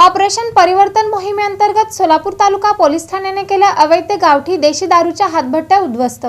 Operation परिवर्तन मोहिमेअंतर्गत सोलापूर तालुका police ठाण्याने केल्या अवैध गावठी देशी दारूच्या हातभट्ट्या उद्ध्वस्त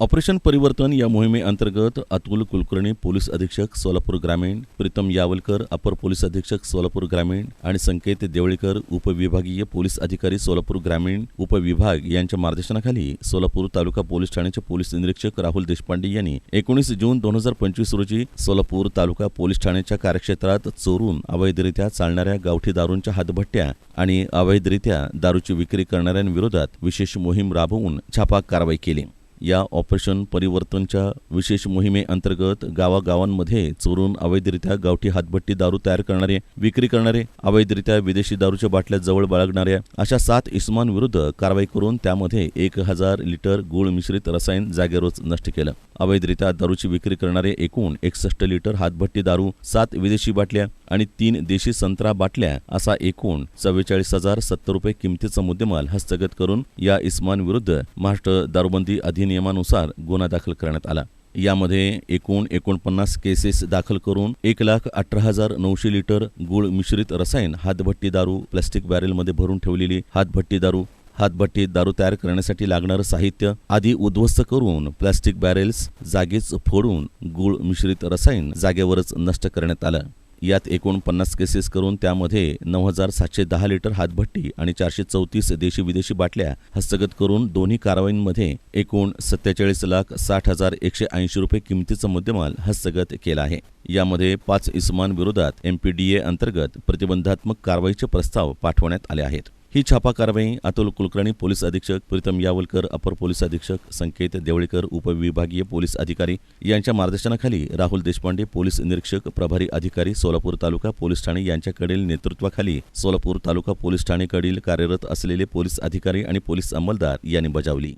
ऑपरेशन परिवर्तन या मोहिमेअंतर्गत अतुल कुलकर्णी पोलीस अधीक्षक सोलापूर ग्रामीण प्रीतम यावलकर अपर पोलीस अधीक्षक सोलापूर ग्रामीण आणि संकेत देवळीकर उपविभागीय पोलीस अधिकारी सोलापूर ग्रामीण उपविभाग यांच्या मार्गदर्शनाखाली सोलापूर तालुका पोलीस ठाण्याचे पोलीस निरीक्षक राहुल देशपांडे यांनी एकोणीस जून दोन हजार पंचवीस रोजी सोलापूर तालुका पोलीस ठाण्याच्या कार्यक्षेत्रात चोरून अवैधरित्या चालणाऱ्या गावठी दारूंच्या हातभट्ट्या आणि अवैधरित्या दारूची विक्री करणाऱ्यांविरोधात विशेष मोहीम राबवून छापा कारवाई केली. या ऑपरेशन परिवर्तनच्या विशेष मोहिमेअंतर्गत गावागावांमध्ये चोरून अवैधरित्या गावठी हातभट्टी दारू तयार करणारे विक्री करणारे अवैधरित्या विदेशी दारूच्या बाटल्या जवळ बाळगणाऱ्या अशा सात इसमांविरुद्ध कारवाई करून त्यामध्ये एक हजार लिटर गुळ मिश्रित रसायन जागेवरच नष्ट केलं. अवैधरित्या दारूची विक्री करणारे एकूण एकसष्ट लिटर हातभट्टी दारू सात विदेशी बाटल्या आणि तीन देशी संत्रा बाटल्या असा एकूण चव्वेचाळीस हजार सत्तर रुपये किमतीचा मुद्देमाल हस्तगत करून या इस्मानविरुद्ध महाराष्ट्र दारूबंदी अधिनियमानुसार गुन्हा दाखल करण्यात आला. यामध्ये एकूण एकोणपन्नास केसेस दाखल करून एक लाख अठरा हजार नऊशे लिटर गुळ मिश्रित रसायन हातभट्टी दारू प्लास्टिक बॅरेलमध्ये भरून ठेवलेली हातभट्टी दारू हातभट्टी दारू तयार करण्यासाठी लागणारं साहित्य आधी उद्ध्वस्त करून प्लास्टिक बॅरेल्स जागीच फोडून गुळ मिश्रित रसायन जागेवरच नष्ट करण्यात आलं. यात एकूण पन्नास केसेस करून त्यामध्ये नऊ हजार सातशे दहा लिटर हातभट्टी आणि चारशे चौतीस देशी विदेशी बाटल्या हस्तगत करून दोन्ही कारवाईंमध्ये एकूण सत्तेचाळीस लाख साठ हजार एकशे ऐंशी रुपये किमतीचा मुद्देमाल हस्तगत केला आहे. यामध्ये पाच इसमांविरोधात एमपीडीए अंतर्गत प्रतिबंधात्मक कारवाईचे प्रस्ताव पाठवण्यात आले आहेत. ही छापा कारवाई अतुल कुलकर्णी पोलीस अधीक्षक प्रीतम यावलकर अपर पोलीस अधीक्षक संकेत देवळीकर उपविभागीय पोलीस अधिकारी यांच्या मार्गदर्शनाखाली राहुल देशपांडे पोलीस निरीक्षक प्रभारी अधिकारी सोलापूर तालुका पोलीस ठाणे यांच्याकडील नेतृत्वाखाली सोलापूर तालुका पोलीस ठाणेकडील कार्यरत असलेले पोलीस अधिकारी आणि पोलीस अंमलदार यांनी बजावली.